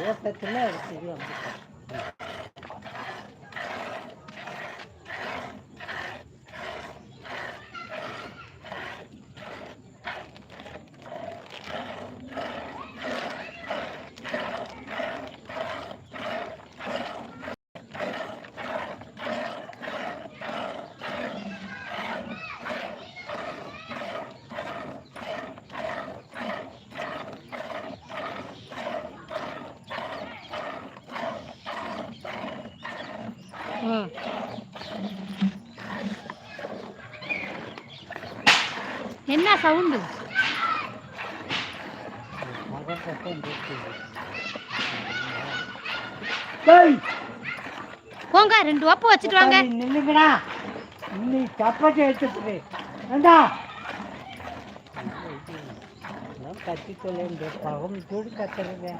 ஓட்டத்தில் இருக்குது வந்துட்டேன் என்ன சவுண்டு? போங்க ரெண்டு ஒப்பு வச்சுட்டு வாங்க. நில்லுங்கடா. இன்னைக்கு சப்பாத்தி எடுத்துட்டு வேண்டா கத்திக்கொள்ள இந்த பகம் சூடு கத்துறது.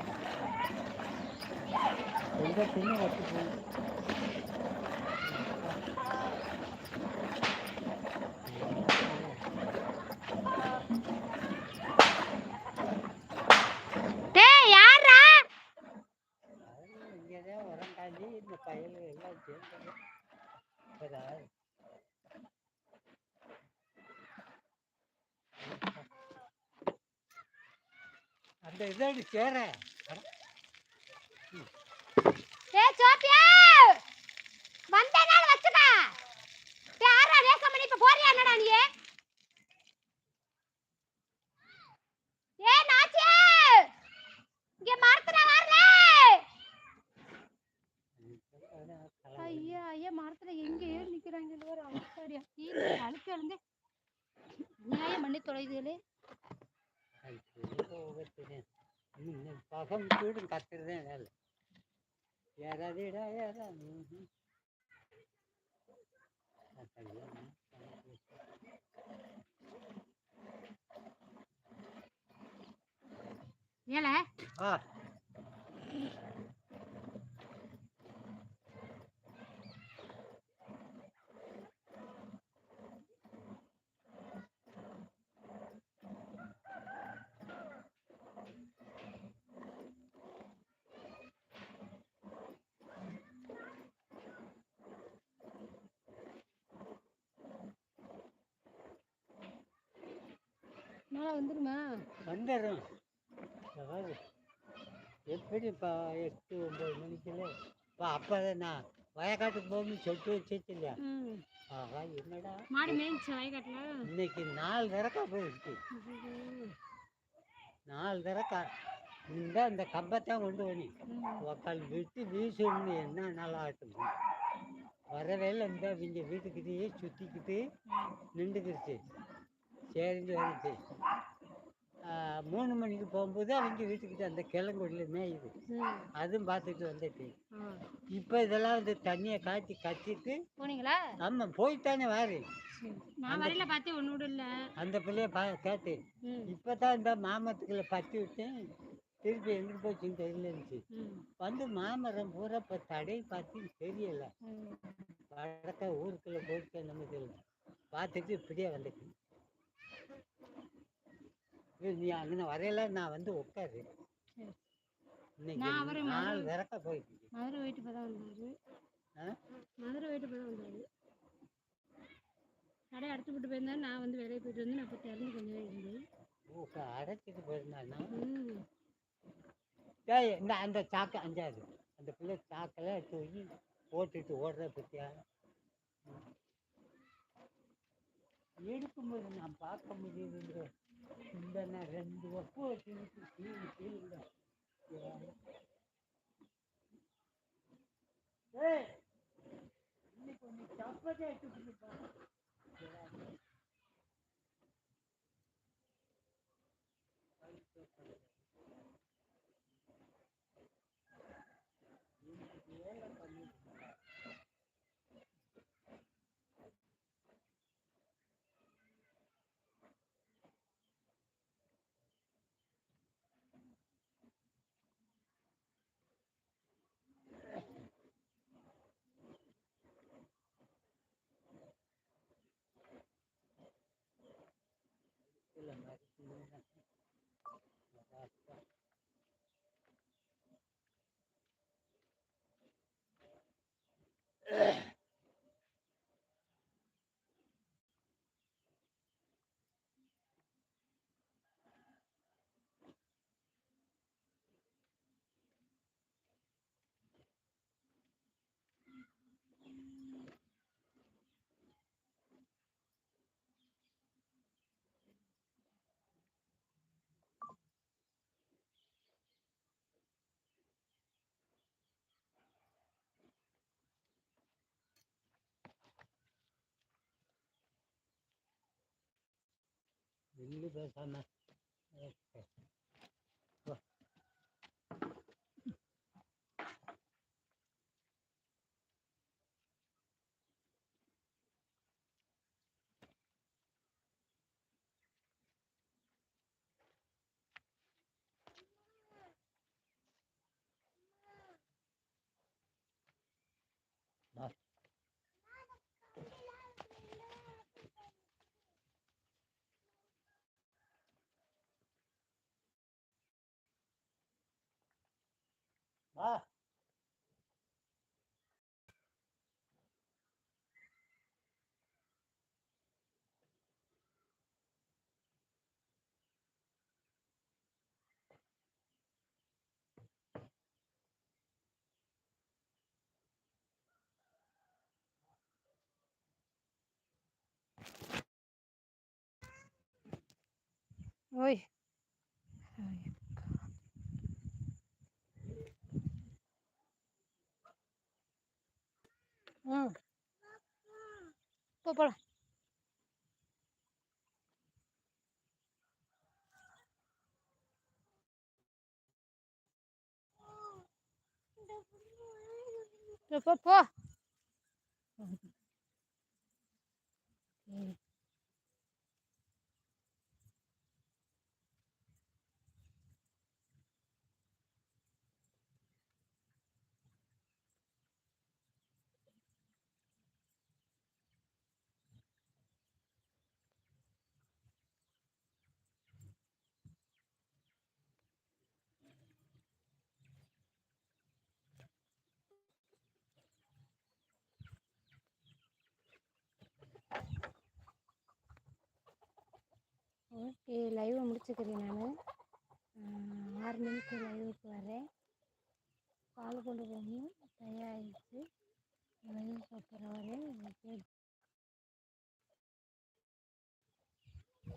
எங்க தின்னு கத்துக்கு உரங்காஞ்சி எல்லாம் சேர்ந்து அந்த இதடி சேர. சோப்பியா! வந்த நாள் வச்சுக்க. டேய் பண்ணி இப்ப போறியா என்னடா நீ ஏ நாச்சியே இங்க மரத்துல வரல ஐயா ஐயா மரத்துல எங்க ஏறி நிக்கிறாங்க அவஸ்தாடியா கீழே அழுக்கு நியாயம் பண்ணி தொலைதுகளே பகம் சூடும் கத்துறதேன் வேலை. ம்ஹும். அப்படியா? ஏல. ஆ. மேல வந்துருமா? வந்துடும் அதாவது எப்படி இப்போ எட்டு ஒம்பது மணிக்குள்ள இப்போ அப்போ நான் வயக்காட்டுக்கு போகணும்னு இல்லையா? ம். ஆஹா என்னடா? மாடு மேய்ச்சி வயக்காட்டுல? இன்னைக்கு நாலு தரக்கா போயிடுச்சு நாலு தரக்கா இந்த அந்த கம்பத்தான் கொண்டு வனி உக்கால் விட்டு வீசணும்னு என்ன நல்லா ஆட்டும்? வரவேல இந்த இவங்க வீட்டுக்கிட்டேயே சுற்றிக்கிட்டு நின்றுக்கிடுச்சு சரிஞ்சு வந்துச்சு ஆ, மூணு மணிக்கு போகும்போது அவங்க வீட்டுக்கிட்ட அந்த கிழங்கொடியில் மேயுது. அதுவும் பார்த்துட்டு வந்துட்டு இப்போ இதெல்லாம் வந்து தண்ணியை காய்ச்சி கத்திட்டு போனீங்களா? ஆமாம் போய்த்தானே வாரு அந்த பிள்ளைய பா கேட்டேன். இப்போ தான் இந்த மாமரத்துக்குள்ள பற்றி விட்டேன். திருப்பி எங்கே போச்சுன்னு தெரியல இருந்துச்சு. வந்து மாமரம் பூரா இப்போ தடை பார்த்து தெரியல. வடக்க ஊருக்குள்ளே போயிட்டு நம்ம தெரியல. பார்த்துட்டு இப்படியே வந்துட்டு இது நீ அங்கே வரையில நான் வந்து உட்காரு. இன்னைக்கு மதுரை- விறக்க போயிட்டு மதுரை போயிட்டு இப்போ தான் வந்தாரு? மதுரை போயிட்டு இப்போ தான் வந்தாரு. கடையை அடைச்சி போட்டு போயிருந்தாரு நான் வந்து வெளியே போயிட்டு வந்து நான் இப்போ திறந்து கொஞ்சம் இருந்தேன். அடைச்சிட்டு டேய் இந்த அந்த சாக்கு அஞ்சாது அந்த பிள்ளை சாக்கெல்லாம் போய் போட்டுட்டு ஓடுற பத்தியா? எடுக்கும்போது நான் பார்க்க முடியுதுங்க இந்த நான் ரெண்டு ஒப்பு வச்சுக்கிட்டு கீழே கீழே இன்னைக்கு ஒன்று தப்பதே la madre. நில்லு பேசாம ஓகே. வா. Ah. Oi. போ போலாம். போ, போ ஓகே லைவை முடிச்சுக்கிறேன் நான். ஆறு மணிக்கு லைவுக்கு வரேன் பால் கொண்டு போகணும் தயாராகிடுச்சு லைவ் அப்புறம் வரேன்